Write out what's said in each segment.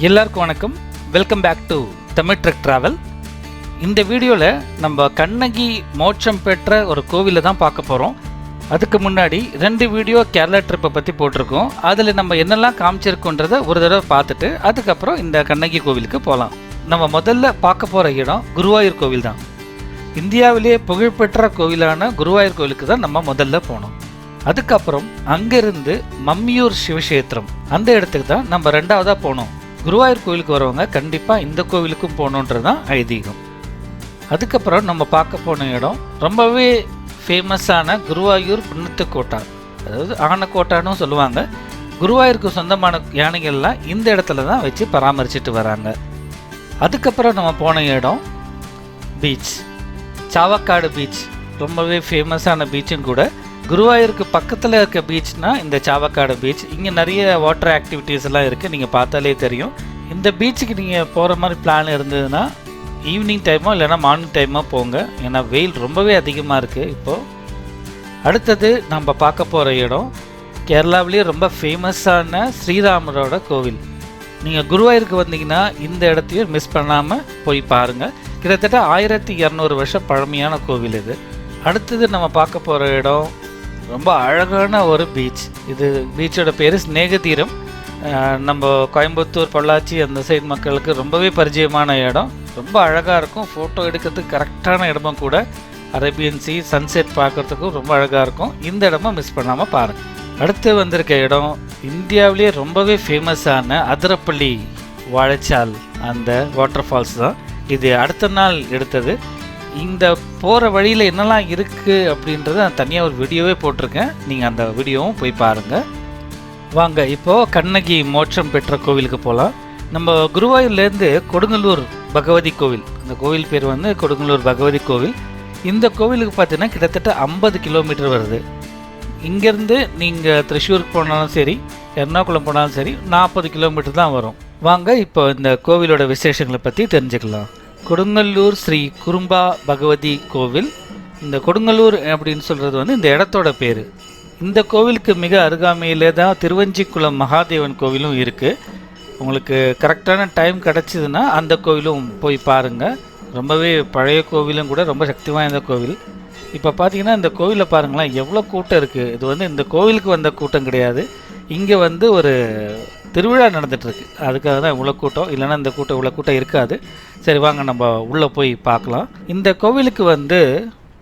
எல்லாருக்கும் வணக்கம். Welcome back to Tamil truck travel இந்த வீடியோவில் நம்ம கண்ணகி மோட்சம் பெற்ற ஒரு கோவிலை தான் பார்க்க போகிறோம் அதுக்கு முன்னாடி ரெண்டு வீடியோ கேரளா ட்ரிப்பை பற்றி போட்டிருக்கோம். அதில் நம்ம என்னெல்லாம் காமிச்சிருக்கோன்றதை ஒரு தடவை பார்த்துட்டு அதுக்கப்புறம் இந்த கண்ணகி கோவிலுக்கு போகலாம் நம்ம முதல்ல பார்க்க போகிற இடம் குருவாயூர் கோவில் தான். இந்தியாவிலேயே புகழ்பெற்ற கோவிலான குருவாயூர் கோவிலுக்கு தான் நம்ம முதல்ல போனோம். அதுக்கப்புறம் அங்கேருந்து மம்மியூர் சிவக்ஷேத்திரம் அந்த இடத்துக்கு தான் நம்ம ரெண்டாவதாக போனோம். குருவாயூர் கோவிலுக்கு வரவங்க கண்டிப்பாக இந்த கோவிலுக்கும் போகணுன்றது தான் ஐதீகம். அதுக்கப்புறம் நம்ம பார்க்க போன இடம் ரொம்பவே ஃபேமஸான குருவாயூர் புண்ணத்து அதாவது ஆனக்கோட்டான்னு சொல்லுவாங்க. குருவாயூருக்கு சொந்தமான யானைகள்லாம் இந்த இடத்துல தான் வச்சு பராமரிச்சுட்டு வராங்க. அதுக்கப்புறம் நம்ம போன இடம் பீச் சாவக்காடு பீச் ரொம்பவே ஃபேமஸான பீச்சும் கூட. குருவாயூருக்கு பக்கத்தில் இருக்க பீச்னா இந்த சாவக்காடு பீச். இங்கே நிறைய வாட்டர் ஆக்டிவிட்டீஸ் எல்லாம் இருக்குது நீங்கள் பார்த்தாலே தெரியும். இந்த பீச்சுக்கு நீங்கள் போகிற மாதிரி பிளான் இருந்ததுன்னா ஈவினிங் டைமோ இல்லைன்னா மார்னிங் டைமோ போங்க. ஏன்னா வெயில் ரொம்பவே அதிகமாக இருக்குது இப்போது அடுத்தது நம்ம பார்க்க போகிற இடம் கேரளாவிலேயே ரொம்ப ஃபேமஸான ஸ்ரீராமரோட கோவில். நீங்கள் குருவாயூருக்கு வந்தீங்கன்னா இந்த இடத்தையும் மிஸ் பண்ணாமல் போய் பாருங்கள் கிட்டத்தட்ட ஆயிரத்தி இரநூறு வருஷம் பழமையான கோவில் இது. அடுத்தது நம்ம பார்க்க போகிற இடம் ரொம்ப அழகான ஒரு பீச் இது பீச்சோட பேர் ஸ்நேகதீரம் நம்ம கோயம்புத்தூர் பொள்ளாச்சி அந்த சைடு மக்களுக்கு ரொம்பவே பரிச்சயமான இடம். ரொம்ப அழகாக இருக்கும். ஃபோட்டோ எடுக்கிறதுக்கு கரெக்டான இடமும் கூட. அரேபியன் சி சன்செட் பார்க்குறதுக்கும் ரொம்ப அழகாக இருக்கும். இந்த இடமும் மிஸ் பண்ணாமல் பாருங்கள் அடுத்து வந்திருக்க இடம் இந்தியாவிலேயே ரொம்பவே ஃபேமஸான அதிரப்பள்ளி வாழைச்சால் அந்த வாட்டர் ஃபால்ஸ் தான். இது அடுத்த நாள் எடுத்தது. இந்த போகிற வழியில் என்னெல்லாம் இருக்குது அப்படின்றத நான் தனியாக ஒரு வீடியோவே போட்டிருக்கேன். நீங்கள் அந்த வீடியோவும் போய் பாருங்கள் வாங்க இப்போது கண்ணகி மோட்சம் பெற்ற கோவிலுக்கு போகலாம் நம்ம குருவாயூர்லேருந்து கொடுங்கலூர் பகவதி கோவில். அந்த கோவில் பேர் வந்து கொடுங்கலூர் பகவதி கோவில். இந்த கோவிலுக்கு பார்த்தீங்கன்னா கிட்டத்தட்ட ஐம்பது கிலோமீட்டர் வருது. இங்கேருந்து நீங்கள் திருஷூருக்கு போனாலும் சரி எர்ணாகுளம் போனாலும் சரி நாற்பது கிலோமீட்டர் தான் வரும். வாங்க இப்போ இந்த கோவிலோட விசேஷங்களை பற்றி தெரிஞ்சுக்கலாம். கொடுங்கல்லூர் ஸ்ரீ குறும்பா பகவதி கோவில். இந்த கொடுங்கல்லூர் அப்படின்னு சொல்கிறது வந்து இந்த இடத்தோட பேர். இந்த கோவிலுக்கு மிக அருகாமையிலே தான் திருவஞ்சிக்குளம் மகாதேவன் கோவிலும் இருக்குது உங்களுக்கு கரெக்டான டைம் கிடச்சிதுன்னா அந்த கோவிலும் போய் பாருங்கள் ரொம்பவே பழைய கோவிலும் கூட ரொம்ப சக்தி வாய்ந்த கோவில். இப்போ பார்த்தீங்கன்னா இந்த கோவிலை பாருங்களேன் எவ்வளோ கூட்டம் இருக்குது இது வந்து இந்த கோவிலுக்கு வந்த கூட்டம் கிடையாது. இங்கே வந்து ஒரு திருவிழா நடந்துகிட்ருக்கு அதுக்காக தான் இவ்வளோ கூட்டம். இல்லைன்னா இந்த கூட்டம் இவ்வளோ கூட்டம் இருக்காது. சரி வாங்க நம்ம உள்ளே போய் பார்க்கலாம். இந்த கோவிலுக்கு வந்து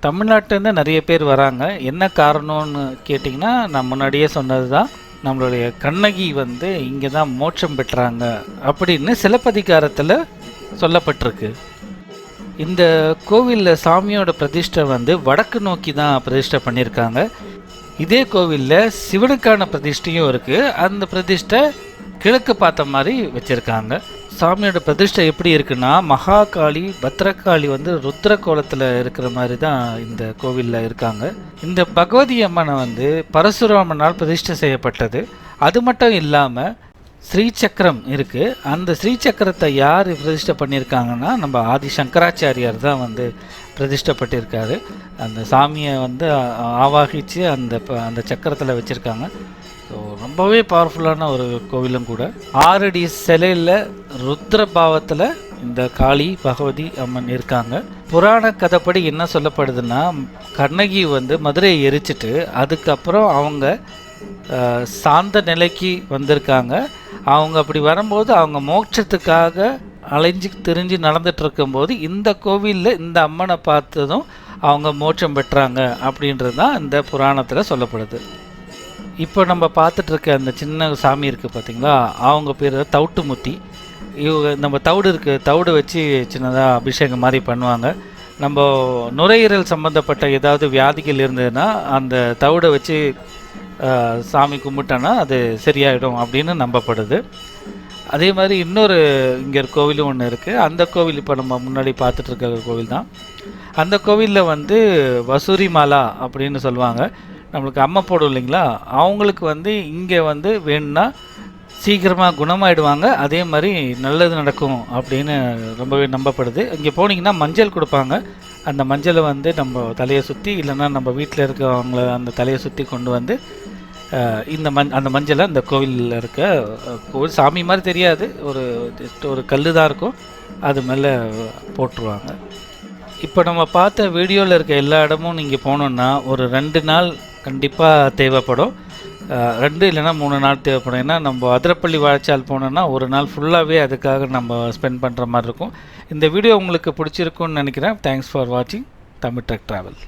தமிழ்நாட்டிலேருந்து நிறைய பேர் வராங்க. என்ன காரணம்னு கேட்டிங்கன்னா நான் முன்னாடியே சொன்னது தான் நம்மளுடைய கண்ணகி வந்து இங்கே தான் மோட்சம் பெற்றாங்க அப்படின்னு சிலப்பதிகாரத்தில் சொல்லப்பட்டிருக்கு. இந்த கோவிலில் சாமியோட பிரதிஷ்டை வந்து வடக்கு நோக்கி தான் பிரதிஷ்டை பண்ணியிருக்காங்க. இதே கோவிலில் சிவனுக்கான பிரதிஷ்டையும் இருக்குது அந்த பிரதிஷ்டை கிழக்கு பார்த்த மாதிரி வச்சுருக்காங்க. சாமியோட பிரதிஷ்டை எப்படி இருக்குன்னா மகாகாளி பத்ரகாளி வந்து ருத்ர கோலத்தில் இருக்கிற மாதிரி தான் இந்த கோவிலில் இருக்காங்க. இந்த பகவதி அம்மனை வந்து பரசுராமனால் பிரதிஷ்டை செய்யப்பட்டது. அது மட்டும் இல்லாமல் ஸ்ரீசக்கரம் இருக்குது அந்த ஸ்ரீசக்கரத்தை யார் பிரதிஷ்டை பண்ணியிருக்காங்கன்னா நம்ம ஆதி சங்கராச்சாரியார் தான் வந்து பிரதிஷ்டப்பட்டிருக்காரு அந்த சாமியை வந்து ஆவாகிச்சு அந்த ப- அந்த சக்கரத்தில் வச்சுருக்காங்க. ரொம்பவே பவர்ஃபுல்லான ஒரு கோவிலும் கூட. ஆறடி சிலையில் ருத்ர பாவத்தில் இந்த காளி பகவதி அம்மன் இருக்காங்க. புராண கதைப்படி என்ன சொல்லப்படுதுன்னா கண்ணகி வந்து மதுரையை எரிச்சிட்டு அதுக்கப்புறம் அவங்க சாந்த நிலைக்கு வந்திருக்காங்க. அவங்க அப்படி வரும்போது அவங்க மோட்சத்துக்காக அலைஞ்சு திரிஞ்சு நடந்துட்டு இருக்கும்போது இந்த கோவிலில் இந்த அம்மனை பார்த்ததும் அவங்க மோட்சம் பெற்றாங்க அப்படின்றது தான் இந்த புராணத்தில் சொல்லப்படுது. இப்போ நம்ம பார்த்துட்டு இருக்க அந்த சின்ன சாமி இருக்குது பார்த்தீங்களா? அவங்க பேர் தவுட்டுமுத்தி. இவங்க நம்ம தவிடு இருக்குது தவிடு வச்சு சின்னதாக அபிஷேகம் மாதிரி பண்ணுவாங்க. நம்ம நுரையீரல் சம்மந்தப்பட்ட ஏதாவது வியாதிகள் இருந்ததுன்னா அந்த தவிடை வச்சு சாமி கும்பிட்டோன்னா அது சரியாயிடும் அப்படின்னு நம்பப்படுது. அதே மாதிரி இன்னொரு இங்கே கோவிலும் ஒன்று இருக்குது அந்த கோவில் இப்போ நம்ம முன்னாடி பார்த்துட்டு இருக்க கோவில் தான். அந்த கோவிலில் வந்து வசூரி மாலா அப்படின்னு சொல்லுவாங்க. நம்மளுக்கு அம்மை போடும் இல்லைங்களா? அவங்களுக்கு வந்து இங்கே வந்து வேணும்னா சீக்கிரமாக குணமாயிடுவாங்க. அதே மாதிரி நல்லது நடக்கும் அப்படின்னு ரொம்பவே நம்பப்படுது. இங்கே போனீங்கன்னா மஞ்சள் கொடுப்பாங்க. அந்த மஞ்சளை வந்து நம்ம தலையை சுற்றி இல்லைன்னா நம்ம வீட்டில் இருக்கவங்கள அந்த தலையை சுற்றி கொண்டு வந்து இந்த மஞ் அந்த மஞ்சளை அந்த கோவிலில் இருக்க கோவில் சாமி மாதிரி தெரியாது. ஒரு ஜஸ்ட் ஒரு கல் தான் இருக்கும். அது மேலே போட்டுருவாங்க. இப்போ நம்ம பார்த்த வீடியோவில் இருக்க எல்லா இடமும் நீங்கள் போனோன்னா ஒரு ரெண்டு நாள் கண்டிப்பாக தேவைப்படும். ரெண்டு இல்லைன்னா மூணு நாள் தேவைப்படும். ஏன்னா நம்ம அதிரப்பள்ளி வாழைச்சால் போனோன்னா ஒரு நாள் ஃபுல்லாகவே அதுக்காக நம்ம ஸ்பெண்ட் பண்ணுற மாதிரி இருக்கும். இந்த வீடியோ உங்களுக்கு பிடிச்சிருக்குன்னு நினைக்கிறேன். தேங்க்ஸ் ஃபார் வாட்சிங் தமிழ் ட்ரக் ட்ராவல்